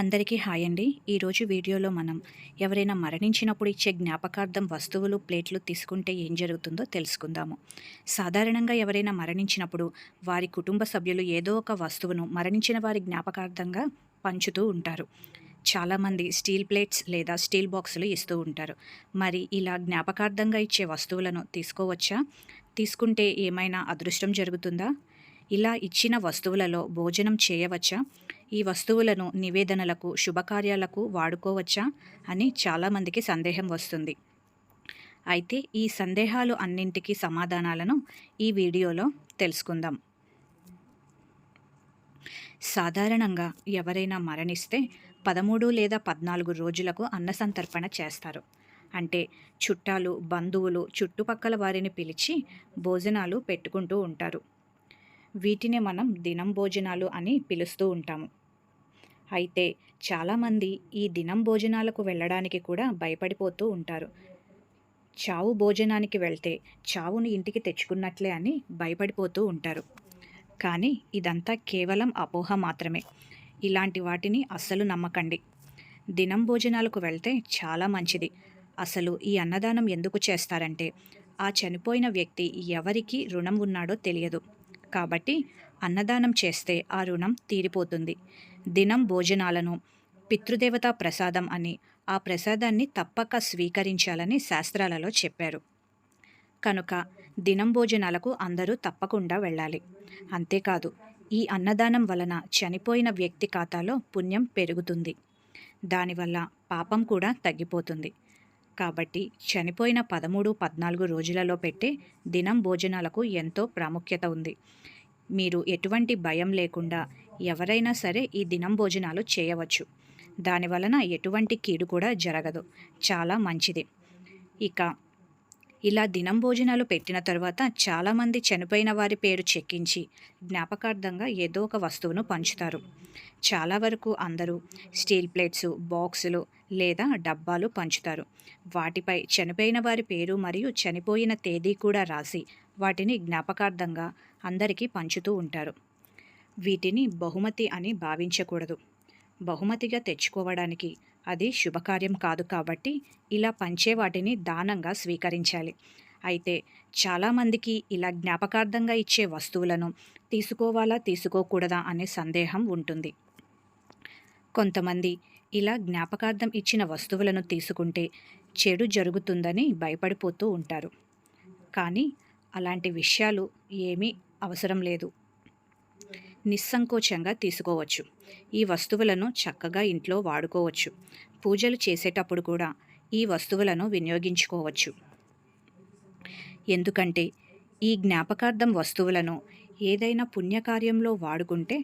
అందరికీ హాయ్ అండి. ఈరోజు వీడియోలో మనం ఎవరైనా మరణించినప్పుడు ఇచ్చే జ్ఞాపకార్థం వస్తువులు ప్లేట్లు తీసుకుంటే ఏం జరుగుతుందో తెలుసుకుందాము. సాధారణంగా ఎవరైనా మరణించినప్పుడు వారి కుటుంబ సభ్యులు ఏదో ఒక వస్తువును మరణించిన వారి జ్ఞాపకార్థంగా పంచుతూ ఉంటారు. చాలామంది స్టీల్ ప్లేట్స్ లేదా స్టీల్ బాక్సులు ఇస్తూ ఉంటారు. మరి ఇలా జ్ఞాపకార్థంగా ఇచ్చే వస్తువులను తీసుకోవచ్చా? తీసుకుంటే ఏమైనా అదృష్టం జరుగుతుందా? ఇలా ఇచ్చిన వస్తువులలో భోజనం చేయవచ్చా? ఈ వస్తువులను నివేదనలకు శుభకార్యాలకు వాడుకోవచ్చా? అని చాలామందికి సందేహం వస్తుంది. అయితే ఈ సందేహాలు అన్నింటికీ సమాధానాలను ఈ వీడియోలో తెలుసుకుందాం. సాధారణంగా ఎవరైనా మరణిస్తే పదమూడు లేదా పద్నాలుగు రోజులకు అన్నసంతర్పణ చేస్తారు. అంటే చుట్టాలు బంధువులు చుట్టుపక్కల వారిని పిలిచి భోజనాలు పెట్టుకుంటూ ఉంటారు. వీటిని మనం దినం భోజనాలు అని పిలుస్తూ ఉంటాము. అయితే చాలామంది ఈ దినం భోజనాలకు వెళ్ళడానికి కూడా భయపడిపోతూ ఉంటారు. చావు భోజనానికి వెళ్తే చావును ఇంటికి తెచ్చుకున్నట్లే అని భయపడిపోతూ ఉంటారు. కానీ ఇదంతా కేవలం అపోహ మాత్రమే. ఇలాంటి వాటిని అస్సలు నమ్మకండి. దినం భోజనాలకు వెళ్తే చాలా మంచిది. అసలు ఈ అన్నదానం ఎందుకు చేస్తారంటే ఆ చనిపోయిన వ్యక్తి ఎవరికి రుణం ఉన్నాడో తెలియదు. కాబట్టి అన్నదానం చేస్తే ఆ రుణం తీరిపోతుంది. దినం భోజనాలను పితృదేవతా ప్రసాదం అని ఆ ప్రసాదాన్ని తప్పక స్వీకరించాలని శాస్త్రాలలో చెప్పారు. కనుక దినం భోజనాలకు అందరూ తప్పకుండా వెళ్ళాలి. అంతేకాదు ఈ అన్నదానం వలన చనిపోయిన వ్యక్తి ఖాతాలో పుణ్యం పెరుగుతుంది. దానివల్ల పాపం కూడా తగ్గిపోతుంది. కాబట్టి చనిపోయిన పదమూడు పద్నాలుగు రోజులలో పెట్టే దినం భోజనాలకు ఎంతో ప్రాముఖ్యత ఉంది. మీరు ఎటువంటి భయం లేకుండా ఎవరైనా సరే ఈ దినం భోజనాలు చేయవచ్చు. దాని వలన ఎటువంటి కీడు కూడా జరగదు. చాలా మంచిది. ఇక ఇలా దినం భోజనాలు పెట్టిన తర్వాత చాలామంది చనిపోయిన వారి పేరు చెక్కించి జ్ఞాపకార్థంగా ఏదో ఒక వస్తువును పంచుతారు. చాలా వరకు అందరూ స్టీల్ ప్లేట్స్ బాక్సులు లేదా డబ్బాలు పంచుతారు. వాటిపై చనిపోయిన వారి పేరు మరియు చనిపోయిన తేదీ కూడా రాసి వాటిని జ్ఞాపకార్థంగా అందరికీ పంచుతూ ఉంటారు. వీటిని బహుమతి అని భావించకూడదు. బహుమతిగా తెచ్చుకోవడానికి అది శుభకార్యం కాదు కాబట్టి ఇలా పంచే వాటిని దానంగా స్వీకరించాలి. అయితే చాలామందికి ఇలా జ్ఞాపకార్థంగా ఇచ్చే వస్తువులను తీసుకోవాలా తీసుకోకూడదా అనే సందేహం ఉంటుంది. కొంతమంది ఇలా జ్ఞాపకార్థం ఇచ్చిన వస్తువులను తీసుకుంటే చెడు జరుగుతుందని భయపడిపోతూ ఉంటారు. కానీ అలాంటి విషయాలు ఏమీ అవసరం లేదు. నిస్సంకోచంగా తీసుకోవచ్చు. ఈ వస్తువులను చక్కగా ఇంట్లో వాడుకోవచ్చు. పూజలు చేసేటప్పుడు కూడా ఈ వస్తువులను వినియోగించుకోవచ్చు. ఎందుకంటే ఈ జ్ఞాపకార్థం వస్తువులను ఏదైనా పుణ్యకార్యంలో వాడుకుంటే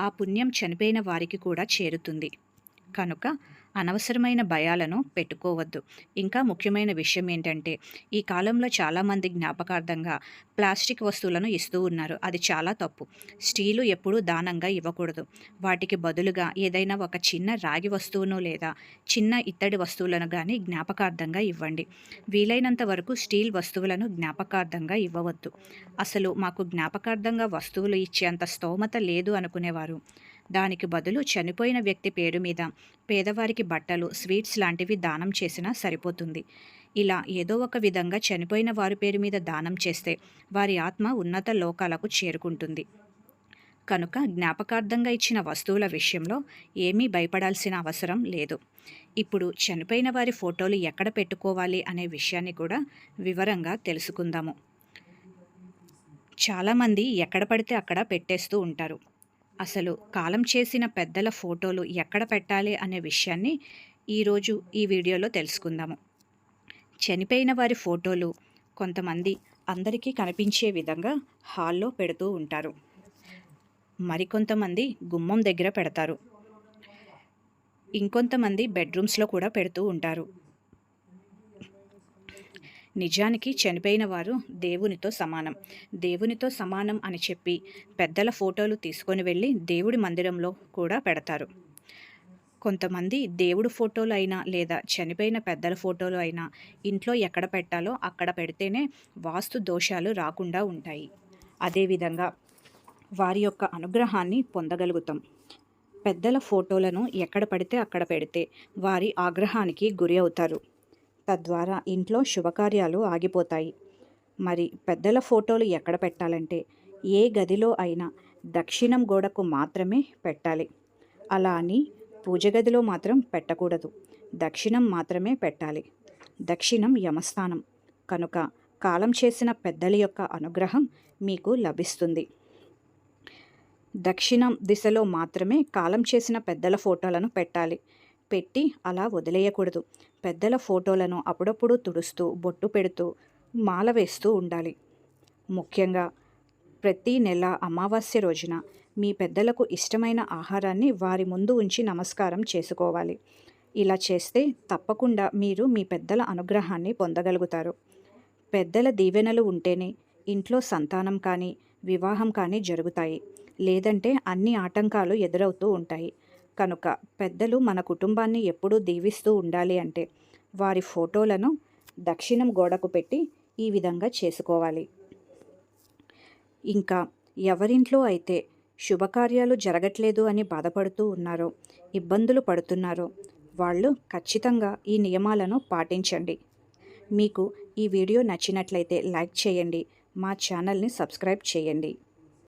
ఆ పుణ్యం చనిపోయిన వారికి కూడా చేరుతుంది. కనుక అనవసరమైన భయాలను పెట్టుకోవద్దు. ఇంకా ముఖ్యమైన విషయం ఏంటంటే ఈ కాలంలో చాలామంది జ్ఞాపకార్థంగా ప్లాస్టిక్ వస్తువులను ఇస్తూ ఉన్నారు. అది చాలా తప్పు. స్టీలు ఎప్పుడూ దానంగా ఇవ్వకూడదు. వాటికి బదులుగా ఏదైనా ఒక చిన్న రాగి వస్తువును లేదా చిన్న ఇత్తడి వస్తువులను కానీ జ్ఞాపకార్థంగా ఇవ్వండి. వీలైనంత వరకు స్టీల్ వస్తువులను జ్ఞాపకార్థంగా ఇవ్వవద్దు. అసలు మాకు జ్ఞాపకార్థంగా వస్తువులు ఇచ్చేంత స్తోమత లేదు అనుకునేవారు. దానికి బదులు చనిపోయిన వ్యక్తి పేరు మీద పేదవారికి బట్టలు స్వీట్స్ లాంటివి దానం చేసినా సరిపోతుంది. ఇలా ఏదో ఒక విధంగా చనిపోయిన వారి పేరు మీద దానం చేస్తే వారి ఆత్మ ఉన్నత లోకాలకు చేరుకుంటుంది. కనుక జ్ఞాపకార్థంగా ఇచ్చిన వస్తువుల విషయంలో ఏమీ భయపడాల్సిన అవసరం లేదు. ఇప్పుడు చనిపోయిన వారి ఫోటోలు ఎక్కడ పెట్టుకోవాలి అనే విషయాన్ని కూడా వివరంగా తెలుసుకుందాము. చాలామంది ఎక్కడ పడితే అక్కడ పెట్టేస్తూ ఉంటారు. అసలు కాలం చేసిన పెద్దల ఫోటోలు ఎక్కడ పెట్టాలి అనే విషయాన్ని ఈరోజు ఈ వీడియోలో తెలుసుకుందాము. చనిపోయిన వారి ఫోటోలు కొంతమంది అందరికీ కనిపించే విధంగా హాల్లో పెడుతూ ఉంటారు. మరికొంతమంది గుమ్మం దగ్గర పెడతారు. ఇంకొంతమంది బెడ్రూమ్స్లో కూడా పెడుతూ ఉంటారు. నిజానికి చనిపోయిన వారు దేవునితో సమానం. దేవునితో సమానం అని చెప్పి పెద్దల ఫోటోలు తీసుకొని వెళ్ళి దేవుడి మందిరంలో కూడా పెడతారు. కొంతమంది దేవుడు ఫోటోలు అయినా లేదా చనిపోయిన పెద్దల ఫోటోలు అయినా ఇంట్లో ఎక్కడ పెట్టాలో అక్కడ పెడితేనే వాస్తు దోషాలు రాకుండా ఉంటాయి. అదేవిధంగా వారి యొక్క అనుగ్రహాన్ని పొందగలుగుతాం. పెద్దల ఫోటోలను ఎక్కడ పడితే అక్కడ పెడితే వారి ఆగ్రహానికి గురి అవుతారు. తద్వారా ఇంట్లో శుభకార్యాలు ఆగిపోతాయి. మరి పెద్దల ఫోటోలు ఎక్కడ పెట్టాలంటే ఏ గదిలో అయినా దక్షిణం గోడకు మాత్రమే పెట్టాలి. అలా అని పూజ గదిలో మాత్రం పెట్టకూడదు. దక్షిణం మాత్రమే పెట్టాలి. దక్షిణం యమస్థానం. కనుక కాలం చేసిన పెద్దల యొక్క అనుగ్రహం మీకు లభిస్తుంది. దక్షిణం దిశలో మాత్రమే కాలం చేసిన పెద్దల ఫోటోలను పెట్టాలి. పెట్టి అలా వదిలేయకూడదు. పెద్దల ఫోటోలను అప్పుడప్పుడు తుడుస్తూ బొట్టు పెడుతూ మాల వేస్తూ ఉండాలి. ముఖ్యంగా ప్రతి నెల అమావాస్య రోజున మీ పెద్దలకు ఇష్టమైన ఆహారాన్ని వారి ముందు ఉంచి నమస్కారం చేసుకోవాలి. ఇలా చేస్తే తప్పకుండా మీరు మీ పెద్దల అనుగ్రహాన్ని పొందగలుగుతారు. పెద్దల దీవెనలు ఉంటేనే ఇంట్లో సంతానం కానీ వివాహం కానీ జరుగుతాయి. లేదంటే అన్ని ఆటంకాలు ఎదురవుతూ ఉంటాయి. కనుక పెద్దలు మన కుటుంబాన్ని ఎప్పుడూ దీవిస్తూ ఉండాలి అంటే వారి ఫోటోలను దక్షిణం గోడకు పెట్టి ఈ విధంగా చేసుకోవాలి. ఇంకా ఎవరింట్లో అయితే శుభకార్యాలు జరగట్లేదు అని బాధపడుతూ ఉన్నారో ఇబ్బందులు పడుతున్నారో వాళ్ళు ఖచ్చితంగా ఈ నియమాలను పాటించండి. మీకు ఈ వీడియో నచ్చినట్లయితే లైక్ చేయండి మా ఛానల్ని సబ్స్క్రైబ్ చేయండి.